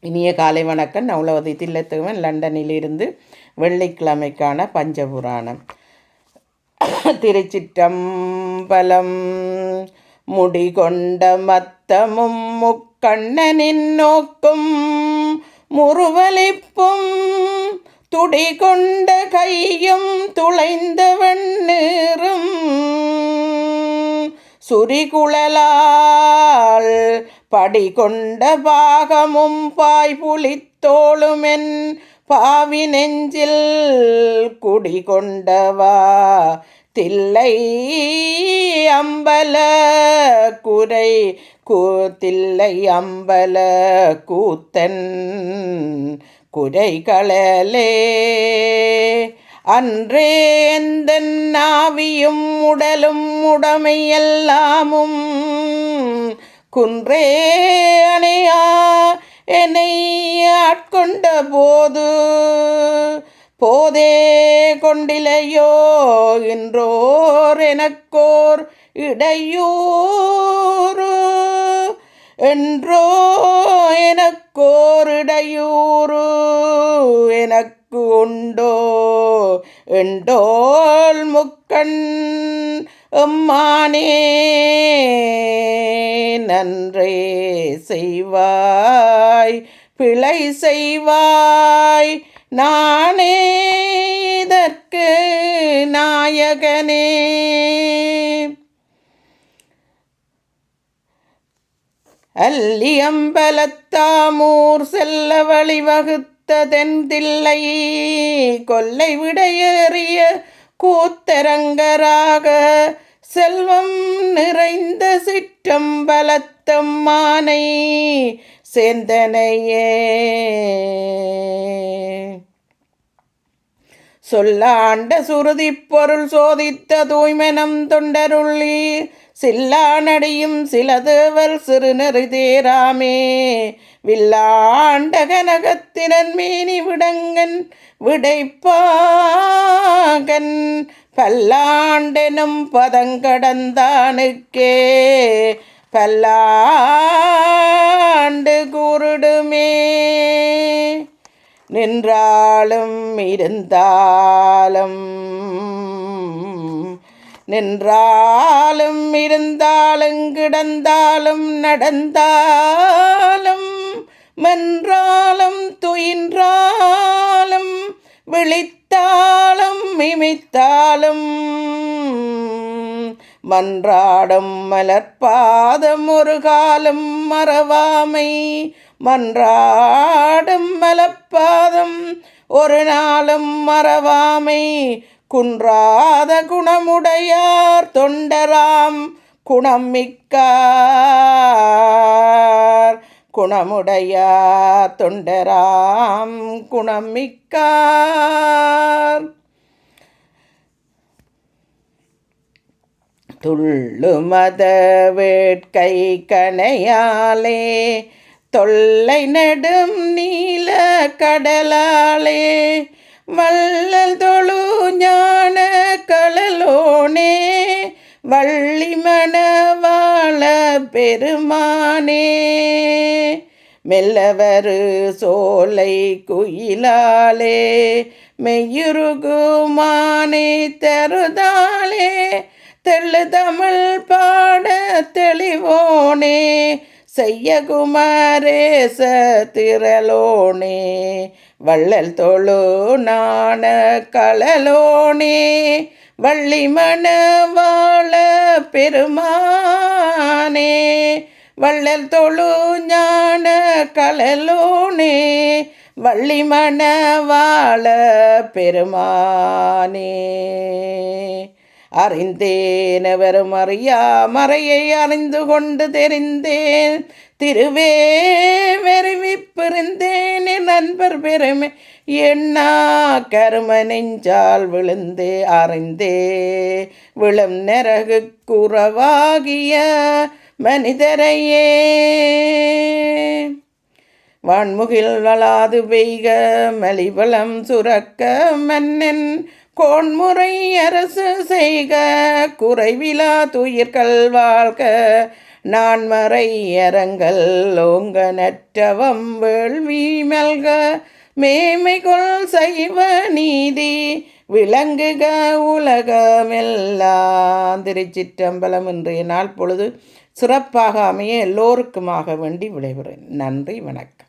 இனிய காலை வணக்கம். நவலவதி தில்லத்துவன். லண்டனிலிருந்து வெள்ளிக்கிழமைக்கான பஞ்சபுராணம். திருச்சிற்றம்பலம் முடிகொண்ட மத்தமும் முக்கண்ணனின் நோக்கும் முறுவலிப்பும் துடிகொண்ட கையும் துளைந்த வெண்ணீரும் சுரிகுழலால் படி கொண்ட பாகமும் பாய் பாய்புலித்தோளுமென் பாவி நெஞ்சில் குடிகொண்டவா? தில்லை அம்பல குறை கூத்தில்லை அம்பல கூத்தன் குறைகளே அன்றே எந்த நாவியும் உடலும் உடமையெல்லாமும் குன்றே அணையா என்னை ஆட்கொண்ட போது போதே கொண்டிலையோ என்றோர் எனக்கோர் இடையூறு. என்றோ எனக்கோர் இடையூறு. எனக்கு உண்டோ என்றோல் முக்கண் எம்மானே நன்றே செய்வாய் பிழை செய்வாய். நானே இதற்கு நாயகனே. அல்லியம்பலத்தாமூர் செல்ல வழிவகுத்த தென்தில்லை கொல்லை விடையேறிய கூத்தரங்கராக செல்வம் நிறைந்த சிற்றம்பலத்தம் மானை சேந்தனையே சொல்லாண்ட சுருதி பொருள் சோதித்த தூய்மனம் தொண்டருள்ளி சில்லானடியும் சில தேவர் சிறுநெறி தேராமே. வில்லாண்ட கனகத்தினன் மீனி விடங்கன் விடைப்பாகன் பல்லாண்டெனும் பதங்கடந்தானுக்கே பல்லா நின்றாலும் இருந்தாலும் நின்றாலும் இருந்தாலும் கிடந்தாலும் நடந்தாலும் மென்றாலும் துயின்றாலும் விழித்தாலும் இமைத்தாலும் மன்றாடும் மலர்பாதம் ஒரு காலம் மறவாமை. மன்றாடும் மலப்பாதம் ஒரு நாளும் மறவாமை. குன்றாத குணமுடையார் தொண்டராம் குணம் மிக்கார் குணமுடையார் தொண்டராம் குணம் மிக்கார் துள்ளு மத வேட்கை கனையாலே தொல்லை நடும் நீல கடலாலே வள்ளல் தொழு ஞான கடலோனே வள்ளி மணவாள பெருமானே. மெல்லவரு சோலை குயிலாலே மெய்யுருகுமானே தருதாலே தெள்ளு தமிழ் பாட தெளிவோனே செய்ய குமாரேச திரளோனே வள்ளல் தொழு நாண கலலோனே வள்ளி மணவாள பெருமானே வள்ளல் தொழு ஞான கலலோனே வள்ளி மணவாள பெருமானே. அறிந்தேனவரும் அறியா மறையை அறிந்து கொண்டு தெரிந்தேன். திருவே வெறிவிப்பிருந்தேன் என் நண்பர் பெருமை எண்ணா கரும நெஞ்சால் விழுந்தே அறிந்தே. விழும் நரகு குறவாகிய மனிதரையே. வான்முகில் வளாது பெய்க மலிவளம் சுரக்க மன்னன் கோன்முறை அரசு செய்க குறைவிலா துயிர்கள் வாழ்க. நான்மறை அரங்கள் ஓங்க நற்றவம் வேள்விமல்க மேமைகொள் சைவ நீதி விளங்குக உலகமெல்லாம். திருச்சிற்றம்பலம் இன்றைய நாள் பொழுது சிறப்பாக அமைய எல்லோருக்குமாக வேண்டி விளைவுறேன் நன்றி வணக்கம்.